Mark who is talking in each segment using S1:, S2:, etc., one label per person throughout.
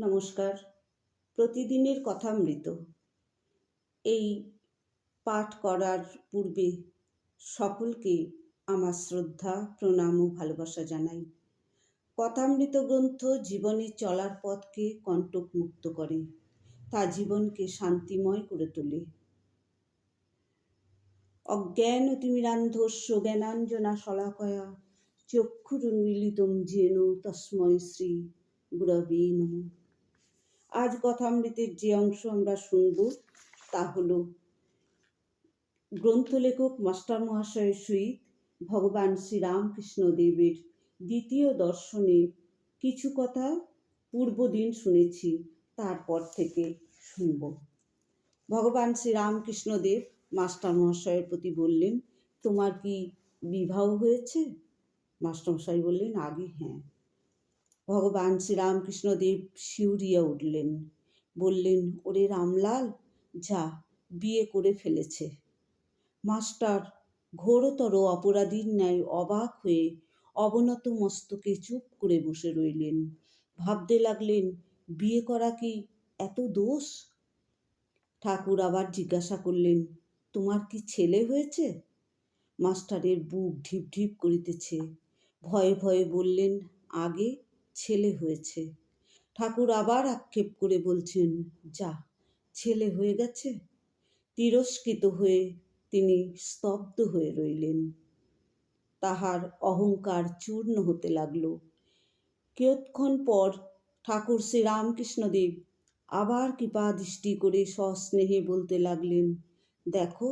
S1: নমস্কার। প্রতিদিনের কথামৃত। এই পাঠ করার পূর্বে সকলকে আমার শ্রদ্ধা, প্রণাম ও ভালোবাসা জানাই। কথামৃত গ্রন্থ জীবনে চলার পথকে কণ্টকমুক্ত করে, তা জীবনকে শান্তিময় করে তোলে। অজ্ঞান অতিমিরান্ধস্য জ্ঞানাঞ্জনা শলাকয়া চক্ষুর চক্ষুরুন্মিলিতম যেন তস্ময় শ্রী গুরবে নমঃ। আজ কথামৃতের যে অংশ আমরা শুনব, তা হল গ্রন্থলেখক মাস্টার মহাশয়ের সহিত ভগবান শ্রীরামকৃষ্ণ দেবের দ্বিতীয় দর্শনে কিছু কথা পূর্বদিন শুনেছি, তারপর থেকে শুনব। ভগবান শ্রীরামকৃষ্ণ দেব মাস্টার মহাশয়ের প্রতি বললেন, তোমার কি বিবাহ হয়েছে? মাস্টারমশাই বললেন, আগে হ্যাঁ। ভগবান শ্রীরামকৃষ্ণদেব শিউরিয়া উঠলেন। বললেন, ওরে রামলাল, যা, বিয়ে করে ফেলেছে। মাস্টার, ঘোরতর অপরাধীর ন্যায় অবাক হয়ে অবনত মস্তকে চুপ করে বসে রইলেন। ভাবতে লাগলেন, বিয়ে করা কি এত দোষ? ঠাকুর আবার জিজ্ঞাসা করলেন, তোমার কি ছেলে হয়েছে? মাস্টারের বুক ঢিপ ঢিপ করিতেছে। ভয়ে ভয়ে বললেন, আগে ছেলে হয়েছে। ঠাকুর আবার আক্ষেপ করে বলছেন, যা, ছেলে হয়ে গেছে? তিরস্কৃত হয়ে তিনি স্তব্ধ হয়ে রইলেন। তাহার অহংকার চূর্ণ হতে লাগল। কিয়ৎক্ষণ পর ঠাকুর শ্রীরামকৃষ্ণদেব আবার কৃপা দৃষ্টি করে সস্নেহে বলতে লাগলেন, দেখো,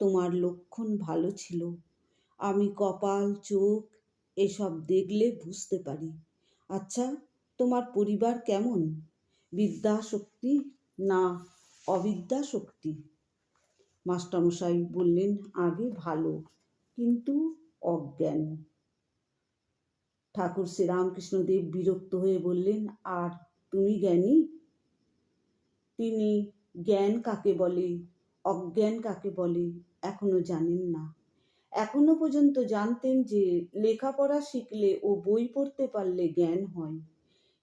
S1: তোমার লক্ষণ ভালো ছিল। আমি কপাল, চোখ এসব দেখলে বুঝতে পারি। আচ্ছা তোমার পরিবার কেমন? বিদ্যা শক্তি না অবিদ্যা শক্তি মাস্টারমশাই বললেন, আগে ভালো, কিন্তু অজ্ঞান। ঠাকুর শ্রীরামকৃষ্ণদেব বিরক্ত হয়ে বললেন, আর তুমি জ্ঞানী? তিনি জ্ঞান কাকে বলে, অজ্ঞান কাকে বলে, এখনও জানেন না। এখনও পর্যন্ত জানতেন যে লেখাপড়া শিখলে ও বই পড়তে পারলে জ্ঞান হয়।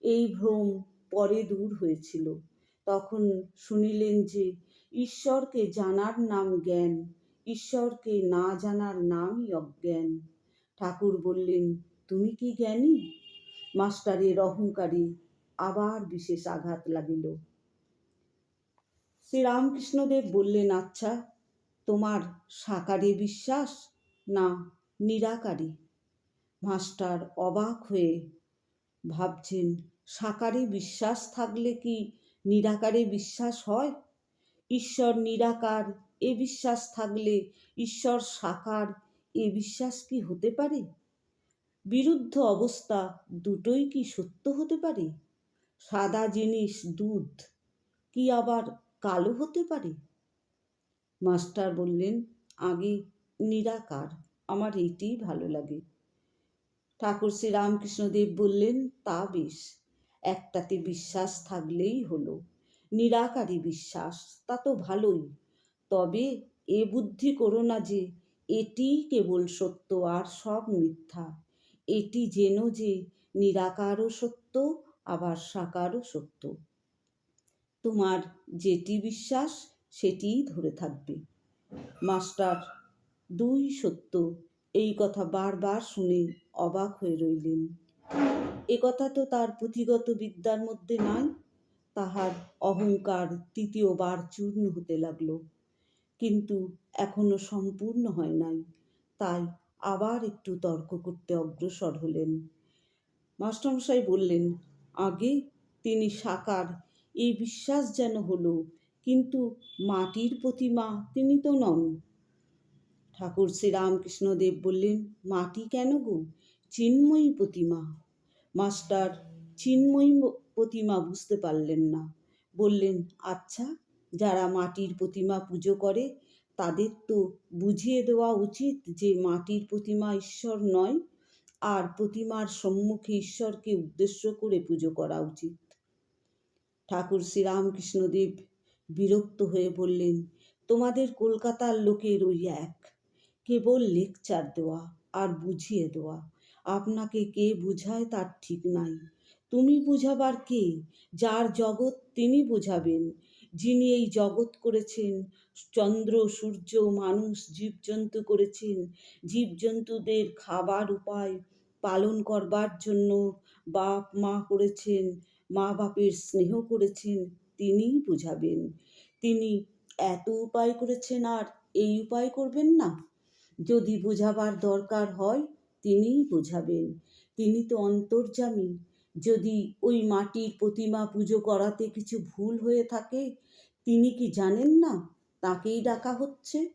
S1: এই ভ্রম পরে দূর হয়েছিল। তখন শুনিলেন যে, ঈশ্বরকে জানার নাম জ্ঞান, ঈশ্বরকে না জানার নামই অজ্ঞান। ঠাকুর বললেন, তুমি কি জ্ঞানী? মাস্টারের অহংকারী আবার বিশেষ আঘাত লাগিল। শ্রীরামকৃষ্ণদেব বললেন আচ্ছা তোমার সাকারে বিশ্বাস? না, নিরাকারী। মাস্টার অবাক হয়ে ভাবছেন, সাকারে বিশ্বাস থাকলে কি নিরাকারে বিশ্বাস হয়? ঈশ্বর নিরাকার, এ বিশ্বাস থাকলে ঈশ্বর সাকার, এ বিশ্বাস কি হতে পারে? বিরুদ্ধ অবস্থা দুটোই কি সত্য হতে পারে? সাদা জিনিস দুধ, কি আবার কালো হতে পারে? মাস্টার বললেন, আগে নিরাকার। আমার এইটিই ভালো লাগে। ঠাকুর শ্রী রামকৃষ্ণদেব বললেন, তা বেশ, একটাতে বিশ্বাস থাকলেই হলো। নিরাকারী বিশ্বাস, তা তো ভালোই। তবে এ বুদ্ধি করো না যে, এটিই কেবল সত্য আর সব মিথ্যা। এটি যেন যে, নিরাকারও সত্য, আবার সাকারও সত্য। তোমার যেটি বিশ্বাস, সেটিই ধরে থাকবে। মাস্টার দুই সত্য। এই কথা বারবার শুনে অবাক হয়ে রইলেন। এ কথা তো তার পুঁথিগত বিদ্যার মধ্যে নাই। তাহার অহংকার তৃতীয়বার চূর্ণ হতে লাগল। কিন্তু এখনও সম্পূর্ণ হয় নাই। তাই আবার একটু তর্ক করতে অগ্রসর হলেন। মাস্টারমশাই বললেন, আগে তিনি সাকার, এই বিশ্বাস যেন হলো, কিন্তু মাটির প্রতিমা তিনি তো নন। ঠাকুর শ্রীরামকৃষ্ণদেব বললেন, মাটি কেন গো? চিন্ময়ী প্রতিমা। মাস্টার, চিন্ময়ী প্রতিমা বুঝতে পারলেন না। বললেন আচ্ছা যারা মাটির প্রতিমা পুজো করে, তাদের তো বুঝিয়ে দেওয়া উচিত যে মাটির প্রতিমা ঈশ্বর নয়, আর প্রতিমার সম্মুখে ঈশ্বরকে উদ্দেশ্য করে পুজো করা উচিত। ঠাকুর শ্রীরামকৃষ্ণদেব বিরক্ত হয়ে বললেন, তোমাদের কলকাতার লোকের ওই এক কেবল লেকচার দেওয়া আর বুঝিয়ে দেওয়া। আপনাকে কে বুঝায় তার ঠিক নাই। তুমি বুঝাবার কে? যার জগৎ তিনি বোঝাবেন। যিনি এই জগৎ করেছেন, চন্দ্র, সূর্য, মানুষ, জীবজন্তু করেছেন, জীবজন্তুদের খাবার উপায় পালন করবার জন্য বাপ, মা করেছেন, মা বাপের স্নেহ করেছেন, তিনিই বুঝাবেন। তিনি এত উপায় করেছেন আর এই উপায় করবেন না। যদি বোঝাবার দরকার হয়, তিনিই বোঝাবেন। তিনি তো অন্তর্যামী। যদি ওই মাটির প্রতিমা পুজো করাতে কিছু ভুল হয়ে থাকে, তিনি কি জানেন না তাকেই ডাকা হচ্ছে?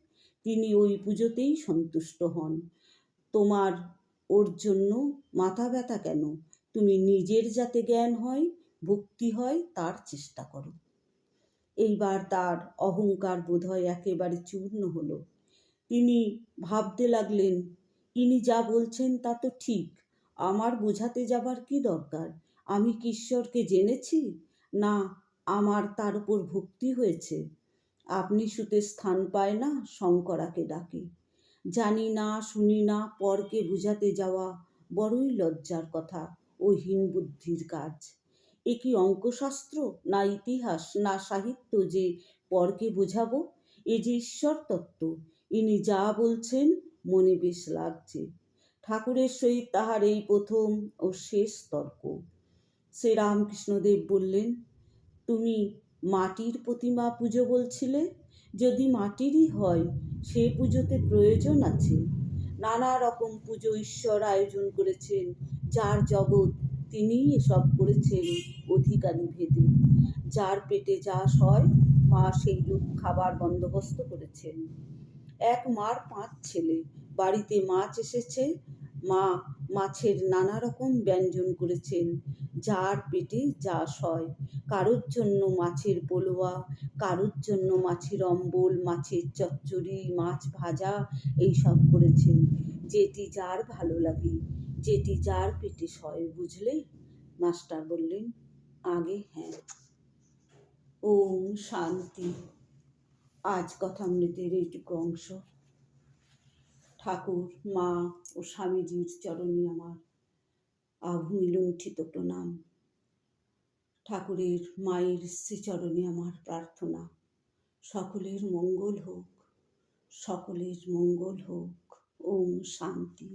S1: তিনি ওই পুজোতেই সন্তুষ্ট হন। তোমার, ওর জন্য মাথা ব্যথা কেন? তুমি নিজের যাতে জ্ঞান হয়, ভক্তি হয়, তার চেষ্টা করো। এইবার তার অহংকার বোধহয় একেবারে চূর্ণ হলো। তিনি ভাবতে লাগলেন, ইনি যা বলছেন তা তো ঠিক, আমার বোঝাতে যাবার কি দরকার? আমি কি ঈশ্বরকে জেনেছি? না, আমার তার উপর ভক্তি হয়েছে। আপনি সুতে স্থান পায় না শঙ্করাকে ডাকে। জানি না, শুনি না, পরকে বুঝাতে যাওয়া বড়ই লজ্জার কথা, ও বুদ্ধির কাজ। এ কি অঙ্কশাস্ত্র, না ইতিহাস, না সাহিত্য যে পরকে বোঝাবো? এ যে ঈশ্বর তত্ত্ব ইনি যা বলছেন মনে বেশ লাগছে। ঠাকুরের সহিত তাহার এই প্রথম ও শেষ তর্ক। শ্রী রামকৃষ্ণদেব বললেন, তুমি মাটির প্রতিমা পুজো বলছিলে? যদি মাটিরই হয়, সে পুজোতে প্রয়োজন আছে। নানা রকম পুজো ঈশ্বর আয়োজন করেছেন, যার জগৎ তিনিই এসব করেছেন অধিকারী ভেদে। যার পেটে যা হয় মা সেই রূপ খাবার বন্দোবস্ত করেছেন। এক মার পাঁচ ছেলে। বাড়িতে মাছ এসেছে। মা মাছের নানা রকম ব্যঞ্জন করেছেন। যার পেটে যা সয়। কারোর জন্য মাছের পোলোয়া, কারোর জন্য মাছের অম্বল, মাছের চচ্চড়ি, মাছ ভাজা এই সব করেছেন। যেটি যার ভালো লাগে, যেটি যার পেটে সয়, বুঝলে? মাস্টার বললেন, আগে হ্যাঁ। ওম শান্তি। আজ কথামৃতের এইটুকু অংশ। ঠাকুর, মা ও স্বামীজির চরণে আমার আভূমি লুণ্ঠিত প্রণাম। ঠাকুরের মায়ের শ্রীচরণে আমার প্রার্থনা, সকলের মঙ্গল হোক, সকলের মঙ্গল হোক। ওম শান্তি।